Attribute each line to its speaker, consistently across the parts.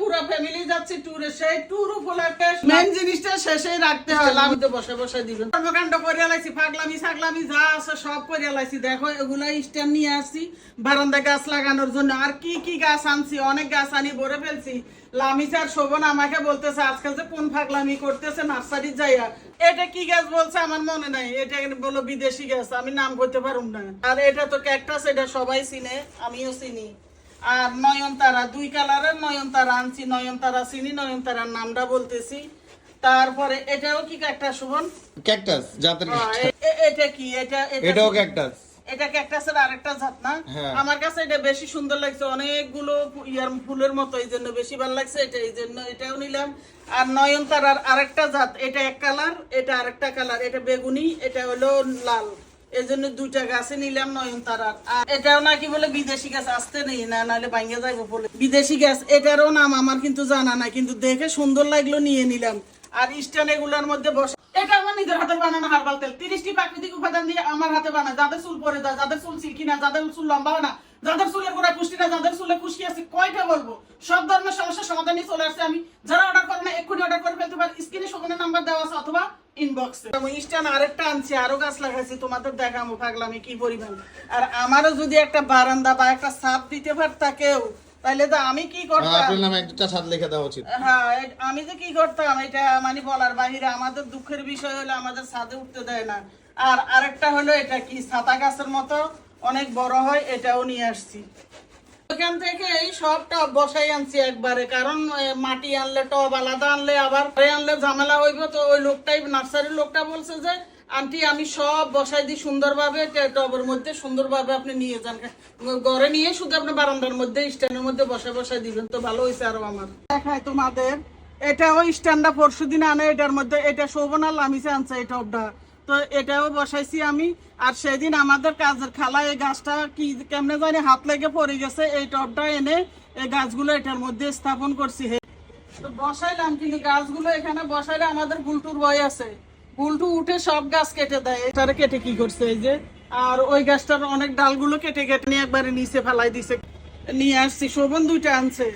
Speaker 1: পুরো ফ্যামিলি যাচ্ছি ট্যুরে সেই ট্যুর উপলক্ষে মেন জিনিসটা শেষেই রাখতে হয়। আমি তো বসে বসে দিবেন। কর্মকাণ্ড করে লাইছি ফাগলামি ছাগলামি যা আছে সব করে লাইছি দেখো এগুলা স্ট্যান্ড নিয়ে আসছি বারান্দা গাছ লাগানোর জন্য। আর কি কি গাছ আনছি অনেক গাছ আনি ভরে ফেলছি। লামি স্যার শোভন আমাকে বলতেছে আজকাল যে কোন ফাগলামি করতেছে নার্সারি যাইয়া। এটা কি গাছ বলছে আমার মনে নাই। এটা বলো বিদেশি গাছ আমি নাম করতে পারুম না। আর এটা তো ক্যাকটাস এটা সবাই চিনে আমিও চিনি। আর নয়নতারা দুই কালারের নয়নতারা আনছি নয়নতারা চিনি নয়নতারার নামটা বলতেছি। তারপরে এটাও কি একটা শুভন
Speaker 2: ক্যাকটাস জাতের
Speaker 1: এটা কি? এটা এটা
Speaker 2: এটাও ক্যাকটাস
Speaker 1: এটা ক্যাকটাসের আরেকটা জাত না?
Speaker 2: হ্যাঁ।
Speaker 1: আমার কাছে এটা বেশি সুন্দর লাগছে। অনেকগুলো ইয়ার ফুলের মতো এই জন্য বেশি ভালো লাগছে। এটা এই জন্য এটাও নিলাম। আর নয়নতারার আরেকটা জাত এটা এক কালার এটা আরেকটা কালার এটা বেগুনি এটা হলো লাল। এই জন্য দুইটা গাছে নিলাম নয়নতারার আর এটাও নাকি বলে বিদেশি গাছ আসতে নেই, না নাহলে ভাঙ্গে যাইবো বলে। বিদেশি গাছ, এটারও নাম আমার কিন্তু জানা নাই, কিন্তু দেখে সুন্দর লাগল নিয়ে নিলাম। আর স্ট্যান্ড এগুলোর মধ্যে বসে এটা আমার নিজের হাতে বানানো হার্বাল তেল। তিরিশটি প্রাকৃতিক উপাদান দিয়ে আমার হাতে বানায় যাদের চুল পরে যায়, যাদের চুল সিল্কি না, যাদের চুল লম্বা না, যাদের চুলের গোড়া পুষ্টি না, যাদের চুলে খুশকি আছে, কয়টা বলব? সব ধরনের সমস্যার সমাধানই চলে আসছে। আমি যারা অর্ডার করে না, এক্ষুনি অর্ডার করে ফেলতে পারে। স্ক্রিনে শোভনের নাম্বার দেওয়া আছে, অথবা ইনবক্সে আমি আরেকটা আনছি আরও গাছ লাগাইছি তোমাদের দেখাবো পাগলামি কি পরিমাণ। আর আমারও যদি একটা বারান্দা বা একটা ছাদ দিতে পারতা কেউ তাহলে তো আমি কি করতাম?
Speaker 2: আপনার নামে একটা স্বাদ লিখে দেওয়া উচিত।
Speaker 1: হ্যাঁ আমি যে কি করতাম এটা মানে বলার বাহিরে আমাদের দুঃখের বিষয় হলো আমাদের ছাদে উঠতে দেয় না। আর আরেকটা হলো এটা কি ছাতা গাছের মতো অনেক বড় হয় এটাও নিয়ে আসছি। ওখান থেকে এই সব টব বসাই আনছি একবারে। কারণ মাটি আনলে টব, আলাদা আনলে আবার আনলে ঝামেলা হইব। তো ওই লোকটাই, নার্সারির লোকটা বলছে যে, আন্টি, আমি সব বসাই দিই সুন্দরভাবে। টবের মধ্যে সুন্দরভাবে আপনি নিয়ে যান। ঘরে নিয়ে শুধু আপনি বারান্দার মধ্যে, স্ট্যান্ডের মধ্যে বসে বসাই দিবেন। তো ভালো হয়েছে আরও আমার। দেখায় তোমাদের। এটাও স্ট্যান্ডটা পরশু দিন আনে, এটার মধ্যে, এটা শোভনা লামিছে আনছে এই টবটা। তো এটাও বসাইছি আমি। আর সেদিন আমাদের কাজের খালা এই গাছটা কি কেমনে জানি হাত লেগে পড়ে গেছে, এই টবটা এনে এই গাছগুলো এটার মধ্যে স্থাপন করছি হে। তো বসাইলাম, কিন্তু গাছগুলো এখানে বসাইলে আমাদের গুলটুর ভয় আছে। গুলটু উঠে সব গাছ কেটে দেয়। এটারে কেটে কি করছে এই যে? আর ওই গাছটার অনেক ডালগুলো কেটে কেটে নিয়ে একবারে নিচে ফেলাই দিছে। নিয়ে আসছি, শোভন দুইটা আনছে।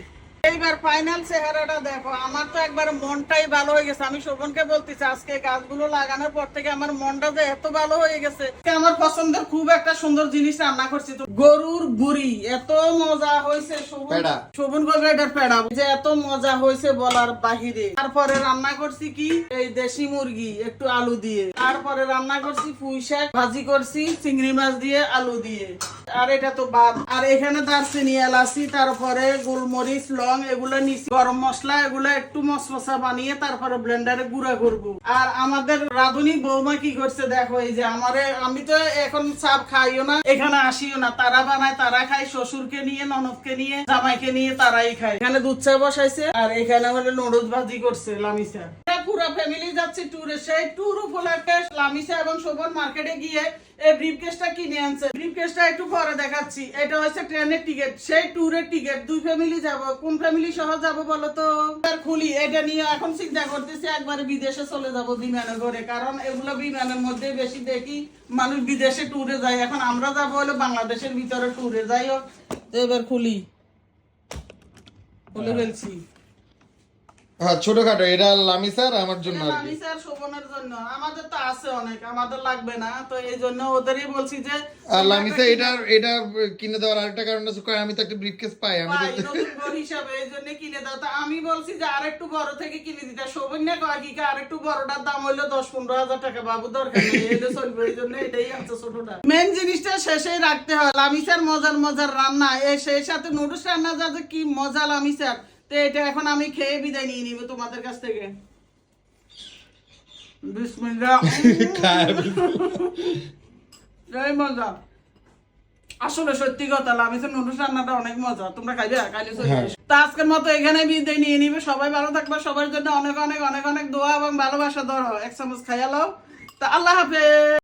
Speaker 1: এইবার ফাইনাল চেহারাটা দেখো আমার তো একবার মনটাই ভালো হয়ে গেছে। আমি শোভনকে বলতেছি আজকে গাছগুলো লাগানোর পর থেকে আমার মনটা যে এত ভালো হয়ে গেছে আমার পছন্দের খুব একটা সুন্দর জিনিস রান্না করছি তো। গরুর বুড়ি এত মজা হয়েছে শোভন। এটার পেড়া। যে এত মজা হয়েছে বলার বাহিরে। তারপরে রান্না করছি কি? এই দেশি মুরগি একটু আলু দিয়ে। তারপরে রান্না করছি পুঁই শাক ভাজি করছি চিংড়ি মাছ দিয়ে আলু দিয়ে। আর এটা তো বাদ। আর এখানে দারচিনি, এলাচি, তারপরে গোলমরিচ, লং এগুলো নিছি। গরম মশলা এগুলো একটু মশমশা বানিয়ে তারপরে ব্লেন্ডারে গুঁড়া করব। আর আমাদের রাধুনি বৌমা কি করছে দেখো, এই যে আমারে, আমি তো এখন চাপ খাইও না, এখানে আসিও না। তারা বানায়, তারা খায়, শ্বশুরকে নিয়ে, ননদকে নিয়ে, জামাইকে নিয়ে তারাই খায়। এখানে দুধ চা বসাইছে, আর এখানে হলো নুডলস ভাজি করছে লামিসা পুরো ফ্যামিলি যাচ্ছি ট্যুরে সেই ট্যুর উপলক্ষে লামিসা এবং শোভন মার্কেটে গিয়ে এই ব্রিফকেসটা কিনে আনছে। ব্রিফকেসটা একটু পরে দেখাচ্ছি। এটা হচ্ছে ট্রেনের টিকিট সেই ট্যুরের টিকিট দুই ফ্যামিলি যাব। কোন ফ্যামিলি সহ যাব বলো তো? খুলি। এটা নিয়ে এখন চিন্তা করতেছি একবারে বিদেশে চলে যাব বিমানে করে কারণ এগুলো বিমানের মধ্যে বেশি দেখি। মানুষ বিদেশে ট্যুরে যায়। এখন আমরা যাব হলো বাংলাদেশের ভিতরে ট্যুরে যাই হোক এবার খুলি। খুলে ফেলছি।
Speaker 2: হ্যাঁ ছোটখাটো এটা লামি স্যার আমার জন্য আর কি।
Speaker 1: স্যার শোভনের জন্য। আমাদের তো আছে অনেক আমাদের লাগবে না তো এই জন্য ওদেরই বলছি যে
Speaker 2: আর লামিসা এটা এটা কিনে দেওয়ার আরেকটা কারণ আছে কয় আমি তো একটা ব্রিফকেস পাই আমি তো
Speaker 1: হিসাবে এই জন্য কিনে দাও। তা আমি বলছি যে আরেকটু বড় থেকে কিনে দিতে। শোভন না কয় কি আরেকটু বড়টার দাম হইল দশ পনেরো হাজার টাকা বাবু দরকার নেই এটা চলবে এই জন্য এটাই আছে ছোটটা। মেন জিনিসটা শেষেই রাখতে হয়। লামিসার মজার মজার রান্না। এই সেই সাথে নুডলস রান্না যাতে কি মজা লামিসার তো এটা এখন আমি খেয়ে বিদায় নিয়ে নিব তোমাদের কাছ থেকে। মজা। আসলে সত্যি কথা আমি নুডলস রান্নাটা অনেক মজা। তোমরা খাইবে? চলে
Speaker 2: হ্যাঁ।
Speaker 1: তা আজকের মতো এখানে বিদায় নিয়ে নিবে। সবাই ভালো থাকবে। সবার জন্য অনেক অনেক অনেক অনেক দোয়া এবং ভালোবাসা ধরো এক চামচ খাইয়া লও। তা আল্লাহ হাফেজ।